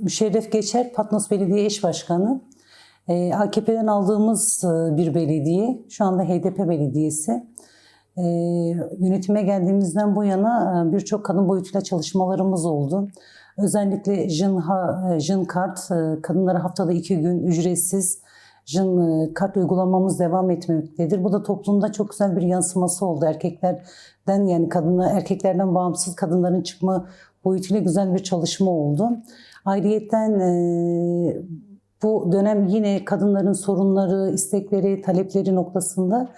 Müşerref Geçer, Patnos Belediye Eş Başkanı. Ee, AKP'den aldığımız e, bir belediye, şu anda HDP Belediyesi. Ee, yönetime geldiğimizden bu yana e, birçok kadın boyutuyla çalışmalarımız oldu. Özellikle Jın, ha, e, Jın Kart, e, kadınlara haftada iki gün ücretsiz Jın e, Kart uygulamamız devam etmektedir. Bu da toplumda çok güzel bir yansıması oldu. Erkeklerden yani kadına, erkeklerden bağımsız kadınların çıkma boyutuyla güzel bir çalışma oldu. Ayrıyeten e, bu dönem yine kadınların sorunları, istekleri, talepleri noktasında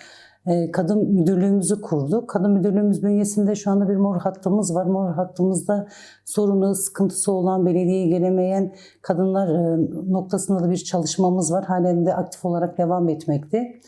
e, kadın müdürlüğümüzü kurduk. Kadın müdürlüğümüz bünyesinde şu anda bir mor hattımız var. Mor hattımızda sorunu, sıkıntısı olan, belediyeye gelemeyen kadınlar e, noktasında da bir çalışmamız var. Halen de aktif olarak devam etmekte.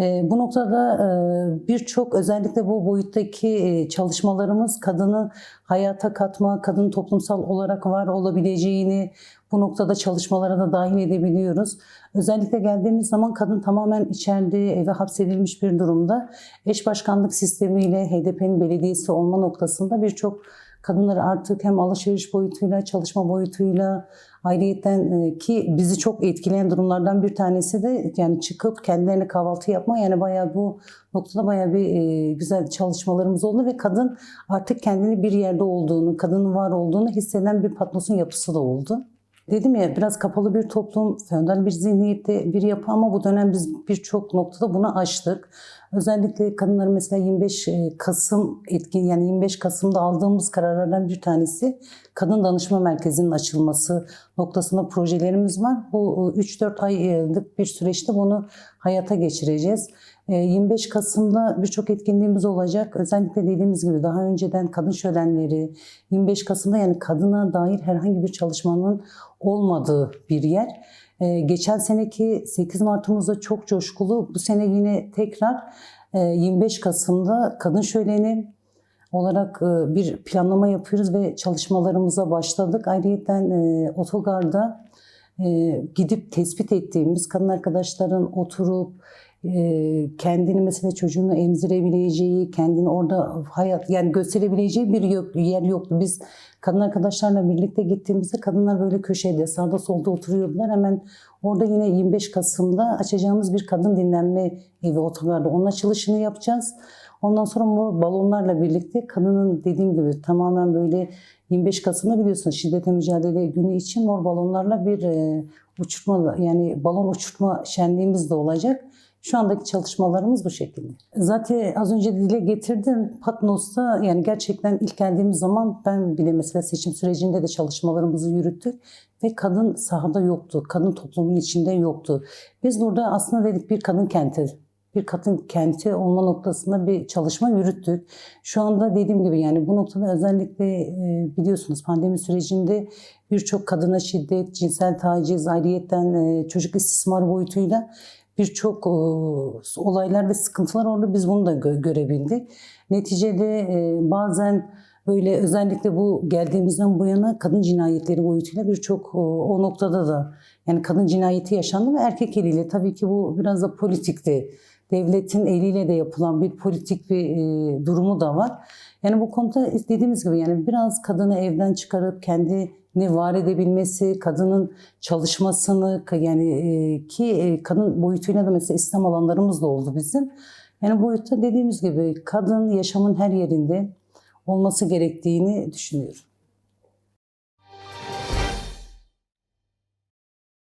E, bu noktada e, birçok özellikle bu boyuttaki e, çalışmalarımız kadını hayata katma, kadın toplumsal olarak var olabileceğini bu noktada çalışmalara da dahil edebiliyoruz. Özellikle geldiğimiz zaman kadın tamamen içeride eve hapsedilmiş bir durumda. Eş başkanlık sistemiyle HDP'nin belediyesi olma noktasında birçok kadınları artık hem alışveriş boyutuyla, çalışma boyutuyla, ayrıyeten e, ki bizi çok etkileyen durumlardan bir tanesi de yani çıkıp kendilerine kahvaltı yapma yani bayağı bu noktada bayağı bir e, güzel çalışmalarımız oldu ve kadın artık kendini bir yerde olduğunu, kadının var olduğunu hisseden bir patnosun yapısı da oldu. Dedim ya biraz kapalı bir toplum, feodal bir zihniyette bir yapı ama bu dönem biz birçok noktada bunu aştık. Özellikle kadınların mesela 25 Kasım etkin yani 25 Kasım'da aldığımız kararlardan bir tanesi kadın danışma merkezinin açılması noktasında projelerimiz var. Bu 3-4 aylık bir süreçte bunu hayata geçireceğiz. 25 Kasım'da birçok etkinliğimiz olacak. Özellikle dediğimiz gibi daha önceden kadın şölenleri, 25 Kasım'da yani kadına dair herhangi bir çalışmanın olmadığı bir yer. Ee, geçen seneki 8 Mart'ımızda çok coşkulu. Bu sene yine tekrar e, 25 Kasım'da kadın şöleni olarak e, bir planlama yapıyoruz ve çalışmalarımıza başladık. Ayrıca e, otogarda e, gidip tespit ettiğimiz kadın arkadaşların oturup kendini mesela çocuğunu emzirebileceği, kendini orada hayat yani gösterebileceği bir yer yoktu. Biz kadın arkadaşlarla birlikte gittiğimizde kadınlar böyle köşede sağda solda oturuyordular. Hemen orada yine 25 Kasım'da açacağımız bir kadın dinlenme evi otogarda onun açılışını yapacağız. Ondan sonra bu balonlarla birlikte kadının dediğim gibi tamamen böyle 25 Kasım'da biliyorsunuz şiddete mücadele günü için mor balonlarla bir e, uçurma yani balon uçurtma şenliğimiz de olacak. Şu andaki çalışmalarımız bu şekilde. Zaten az önce dile getirdim. Patnos'ta yani gerçekten ilk geldiğimiz zaman ben bile mesela seçim sürecinde de çalışmalarımızı yürüttük ve kadın sahada yoktu. Kadın toplumun içinde yoktu. Biz burada aslında dedik bir kadın kenti bir kadın kenti olma noktasında bir çalışma yürüttük. Şu anda dediğim gibi yani bu noktada özellikle e, biliyorsunuz pandemi sürecinde birçok kadına şiddet, cinsel taciz, ayrıyetten e, çocuk istismar boyutuyla birçok e, olaylar ve sıkıntılar oldu. Biz bunu da gö- görebildik. Neticede e, bazen böyle özellikle bu geldiğimizden bu yana kadın cinayetleri boyutuyla birçok e, o noktada da yani kadın cinayeti yaşandı ve erkek eliyle tabii ki bu biraz da politikti. Devletin eliyle de yapılan bir politik bir e, durumu da var. Yani bu konuda dediğimiz gibi yani biraz kadını evden çıkarıp kendini var edebilmesi, kadının çalışmasını yani e, ki e, kadın boyutuyla da mesela İslam alanlarımız da oldu bizim. Yani boyutta dediğimiz gibi kadın yaşamın her yerinde olması gerektiğini düşünüyorum.